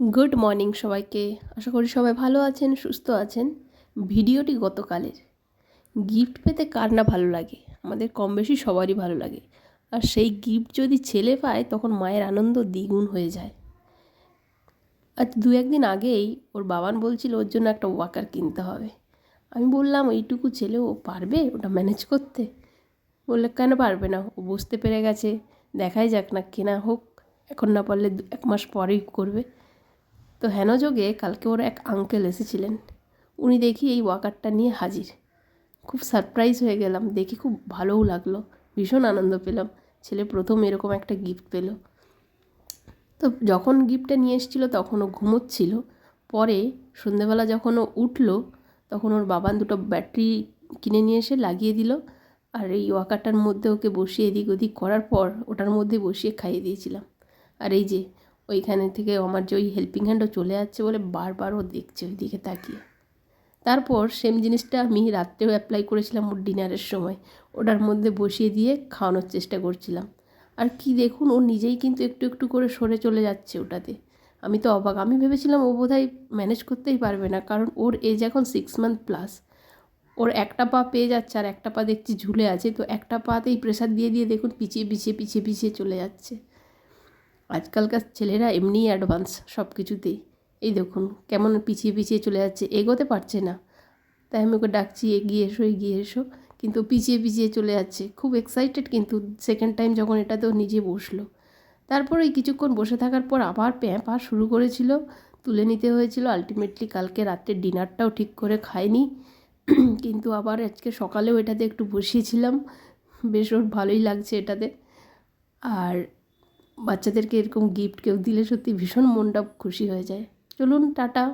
Good morning সবাইকে। আশা করি সবাই ভালো আছেন, সুস্থ আছেন। ভিডিওটি গতকালের। গিফট পেতে কার না ভালো লাগে? আমাদের কম বেশি সবারই ভালো লাগে। আর সেই গিফট যদি ছেলে পায়, তখন মায়ের আনন্দ দ্বিগুণ হয়ে যায়। আর দু একদিন আগেই ওর বাবান বলছিল, ওর জন্য একটা ওয়াকার কিনতে হবে। আমি বললাম, এইটুকু ছেলে ও পারবে ওটা ম্যানেজ করতে? বললে, কেন পারবে না? ও বুঝতে পেরে গেছে। দেখাই যাক না কেনা হোক। এখন না পারলে এক মাস পরেই করবে। তো হেনযোগে কালকে ওর এক আঙ্কেল এসেছিলেন। উনি দেখি এই ওয়াকারটা নিয়ে হাজির। খুব সারপ্রাইজ হয়ে গেলাম, দেখে খুব ভালোও লাগল। ভীষণ আনন্দ পেলাম। ছেলে প্রথম এরকম একটা গিফট পেল। তো যখন গিফটটা নিয়ে এসেছিল, তখন ও ঘুমোচ্ছিল। পরে সন্ধেবেলা যখন ও উঠল, তখন ওর বাবান দুটো ব্যাটারি কিনে নিয়ে এসে লাগিয়ে দিল। আর এই ওয়াকারটার মধ্যে ওকে বসিয়ে এদিক ওদিক করার পর, ওটার মধ্যে বসিয়ে খাইয়ে দিয়েছিলাম। আর এই যে ওইখানে থেকে আমার যে ওই হেল্পিং হ্যান্ডও চলে যাচ্ছে বলে বারবার ও দেখছে ওই দিকে তাকিয়ে। তারপর সেম জিনিসটা আমি রাত্রেও অ্যাপ্লাই করেছিলাম ওর ডিনারের সময়। ওটার মধ্যে বসিয়ে দিয়ে খাওয়ানোর চেষ্টা করছিলাম। আর কি দেখুন, ও নিজেই কিন্তু একটু একটু করে সরে চলে যাচ্ছে ওটাতে। আমি তো অবাক। আমি ভেবেছিলাম ও বোধহয় ম্যানেজ করতেই পারবে না, কারণ ওর এজ এখন সিক্স মান্থ প্লাস ওর একটা পা পেয়ে যাচ্ছে আর একটা পা দেখছি ঝুলে আছে, তো একটা পাতেই প্রেশার দিয়ে দিয়ে দেখুন পিছিয়ে পিছিয়ে পিছিয়ে পিছিয়ে চলে যাচ্ছে। আজকালকার ছেলেরা এমনিই অ্যাডভান্স সব কিছুতেই। এই দেখুন, কেমন পিছিয়ে পিছিয়ে চলে যাচ্ছে, এগোতে পারছে না। তাই আমি ওকে ডাকছি, এগিয়ে এসো এগিয়ে এসো। কিন্তু পিছিয়ে পিছিয়ে চলে যাচ্ছে। খুব এক্সাইটেড কিন্তু সেকেন্ড টাইম যখন এটাতেও নিজে বসল। তারপর ওই কিছুক্ষণ বসে থাকার পর আবার প্যাঁ পা শুরু করেছিল। তুলে নিতে হয়েছিল। আলটিমেটলি কালকে রাত্রের ডিনারটাও ঠিক করে খায়নি। কিন্তু আবার আজকে সকালেও এটাতে একটু বসিয়েছিলাম। বেশ ওর ভালোই লাগছে এটাতে। আর বাচ্চাদেরকে এরকম গিফট কেউ দিলে সত্যি ভীষণ মনটা খুশি হয়ে যায়। চলুন টাটা।